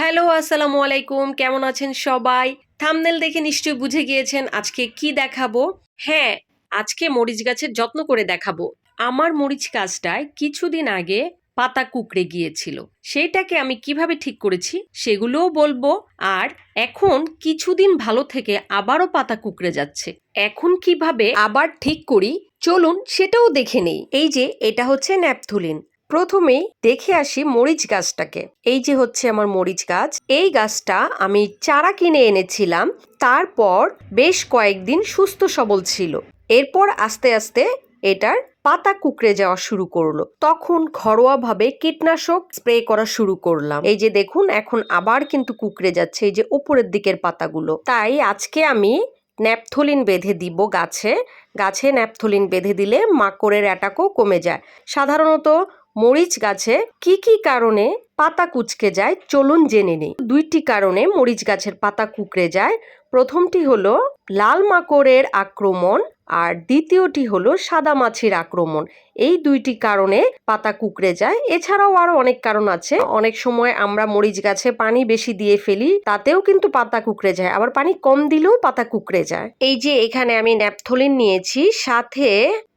Hello, আসসালামু আলাইকুম। কেমন আছেন সবাই? থামনেল দেখে নিশ্চয়ই বুঝে গিয়েছেন আজকে কি দেখাবো? হ্যাঁ আজকে মরিচ গাছের যত্ন করে দেখাবো। আমার মরিচ গাছটায় কিছুদিন আগে পাতা কুকড়ে গিয়েছিল। সেইটাকে আমি কীভাবে ঠিক করেছি সেগুলোও বলব। আর এখন কিছুদিন ভালো থেকে আবারও পাতা কুকড়ে যাচ্ছে। এখন কীভাবে আবার ঠিক করি? চলুন সেটাও দেখে নেই। এই যে, এটা হচ্ছে ন্যাপথুলিন। প্রথমেই দেখে আসি মরিচ গাছটাকে। এই যে হচ্ছে আমার মরিচ গাছ। এই গাছটা আমি চারা কিনে এনেছিলাম। তারপর বেশ কয়েকদিন সুস্থ সবল ছিল। এরপর আস্তে আস্তে এটার পাতা কুকড়ে যাওয়া শুরু করল। তখন ঘরোয়াভাবে কীটনাশক স্প্রে করা শুরু করলাম। এই যে দেখুন, এখন আবার কিন্তু কুকড়ে যাচ্ছে এই যে উপরের দিকের পাতাগুলো। তাই আজকে আমি ন্যাপথলিন বেঁধে দিব গাছে। গাছে ন্যাপথলিন বেঁধে দিলে মাকড়ের অ্যাটাকও কমে যায়। সাধারণত মরিচ গাছে কি কি কারণে পাতা কুচকে যায় চলুন জেনে নিই। দুইটি কারণে মরিচ গাছের পাতা কুকড়ে যায়। প্রথমটি হলো লাল মাকড়ের আক্রমণ আর দ্বিতীয়টি হলো সাদা মাছির আক্রমণ। এই দুইটি কারণে পাতা কুকড়ে যায়। এছাড়াও আরও অনেক কারণ আছে। অনেক সময় আমরা মরিচ গাছে পানি বেশি দিয়ে ফেলি, তাতেও কিন্তু পাতা কুকড়ে যায়। আবার পানি কম দিলেও পাতা কুকড়ে যায়। এই যে এখানে আমি ন্যাপথলিন নিয়েছি, সাথে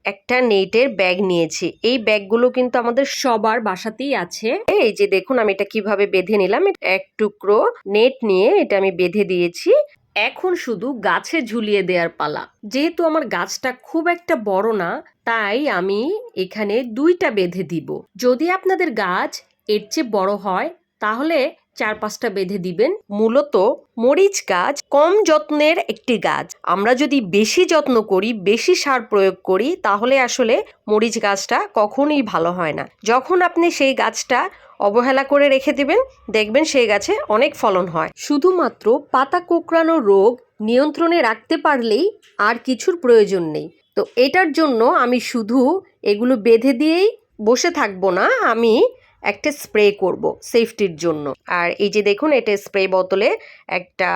একটা নেটের ব্যাগ নিয়েছি। এই ব্যাগগুলো কিন্তু আমাদের সবার বাসাতেই আছে। এই যে দেখুন, আমি এটা কীভাবে বেঁধে নিলাম। এক টুকরো নেট নিয়ে এটা আমি বেঁধে দিয়েছি। এখন শুধু গাছে ঝুলিয়ে দেওয়ার পালা। যেহেতু আমার গাছটা খুব একটা বড় না, তাই আমি এখানে দুইটা বেঁধে দিব। যদি আপনাদের গাছ এর চেয়ে বড় হয়, তাহলে চার পাঁচটা বেঁধে দিবেন। মূলত মরিচ গাছ কম যত্নের একটি গাছ। আমরা যদি বেশি যত্ন করি, বেশি সার প্রয়োগ করি, তাহলে আসলে মরিচ গাছটা কখনোই ভালো হয় না। যখন আপনি সেই গাছটা অবহেলা করে রেখে দেবেন, দেখবেন সেই গাছে অনেক ফলন হয়। শুধুমাত্র পাতা কোঁকড়ানো রোগ নিয়ন্ত্রণে রাখতে পারলেই আর কিছুর প্রয়োজন নেই। তো এটার জন্য আমি শুধু এগুলো বেঁধে দিয়েই বসে থাকব না, আমি একটা স্প্রে করব সেফটির জন্য। আর এই যে দেখুন, এটা স্প্রে বোতলে একটা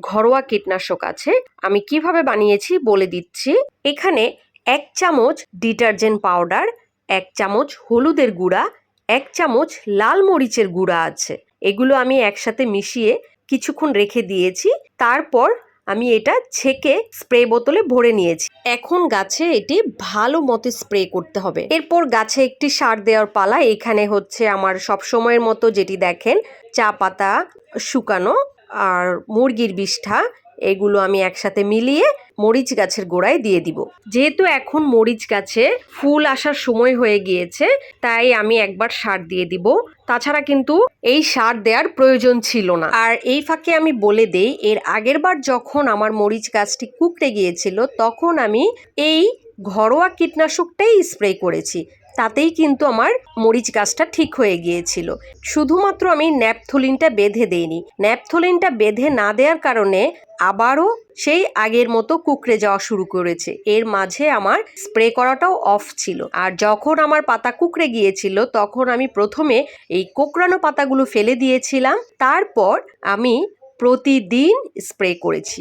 ঘরোয়া কীটনাশক আছে। আমি কীভাবে বানিয়েছি বলে দিচ্ছি। এখানে এক চামচ ডিটারজেন্ট পাউডার, এক চামচ হলুদের গুঁড়া, এক চামচ লাল মরিচের গুঁড়া আছে। এগুলো আমি একসাথে মিশিয়ে কিছুক্ষণ রেখে দিয়েছি। তারপর আমি এটা ছেঁকে স্প্রে বোতলে ভরে নিয়েছি। এখন গাছে এটি ভালো মতো স্প্রে করতে হবে। এরপর গাছে একটি সার দেওয়ার পালা। এখানে হচ্ছে আমার সব সময়ের মতো যেটি দেখেন, চা পাতা শুকানো আর মুরগির বিষ্ঠা। এগুলো আমি একসাথে মিলিয়ে মরিচ গাছের গোড়ায় দিয়ে দিব। যেহেতু এখন মরিচ গাছে ফুল আসার সময় হয়ে গিয়েছে, তাই আমি একবার সার দিয়ে দিব। তাছাড়া কিন্তু এই সার দেওয়ার প্রয়োজন ছিল না। আর এই ফাঁকে আমি বলে দেই, এর আগের বার যখন আমার মরিচ গাছটি কুকড়ে গিয়েছিল, তখন আমি এই ঘরোয়া কীটনাশকটাই স্প্রে করেছি। তাতেই কিন্তু আমার মরিচ গাছটা ঠিক হয়ে গিয়েছিল। শুধুমাত্র আমি ন্যাপথলিনটা বেঁধে দেইনি। ন্যাপথলিনটা বেঁধে না দেওয়ার কারণে আবারও সেই আগের মতো কুকড়ে যাওয়া শুরু করেছে। এর মাঝে আমার স্প্রে করাটাও অফ ছিল। আর যখন আমার পাতা কুকড়ে গিয়েছিল, তখন আমি প্রথমে এই কোকড়ানো পাতাগুলো ফেলে দিয়েছিলাম। তারপর আমি প্রতিদিন স্প্রে করেছি।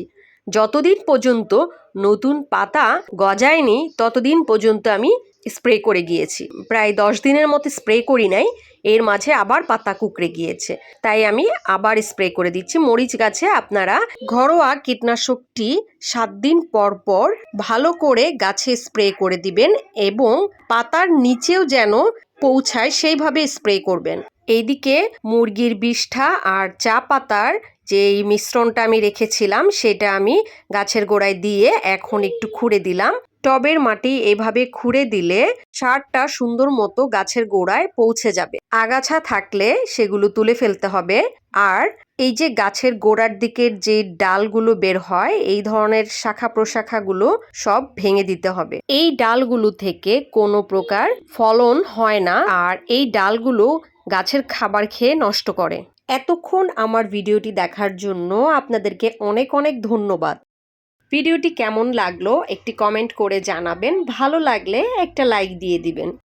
যতদিন পর্যন্ত নতুন পাতা গজায়নি, ততদিন পর্যন্ত আমি স্প্রে করে গিয়েছি। প্রায় দশ দিনের মতো স্প্রে করি নাই, এর মাঝে আবার পাতা কুকড়ে গিয়েছে। তাই আমি আবার স্প্রে করে দিচ্ছি। মরিচ গাছে আপনারা ঘরোয়া কীটনাশকটি সাত দিন পর পর ভালো করে গাছে স্প্রে করে দিবেন এবং পাতার নিচেও যেন পৌঁছায় সেইভাবে স্প্রে করবেন। এইদিকে মুরগির বিষ্ঠা আর চা পাতার যে মিশ্রণটা আমি রেখেছিলাম, সেটা আমি গাছের গোড়ায় দিয়ে এখন একটু খুঁড়ে দিলাম। টবের মাটি এভাবে খুঁড়ে দিলে সারটা সুন্দর মতো গাছের গোড়ায় পৌঁছে যাবে। আগাছা থাকলে সেগুলো তুলে ফেলতে হবে। আর এই যে গাছের গোড়ার দিকের যে ডালগুলো বের হয়, এই ধরনের শাখা প্রশাখাগুলো সব ভেঙে দিতে হবে। এই ডালগুলো থেকে কোনো প্রকার ফলন হয় না আর এই ডালগুলো গাছের খাবার খেয়ে নষ্ট করে। এতক্ষণ আমার ভিডিওটি দেখার জন্য আপনাদেরকে অনেক অনেক ধন্যবাদ। ভিডিওটি কেমন লাগল একটি কমেন্ট করে জানাবেন। ভালো লাগলে একটা লাইক দিয়ে দিবেন।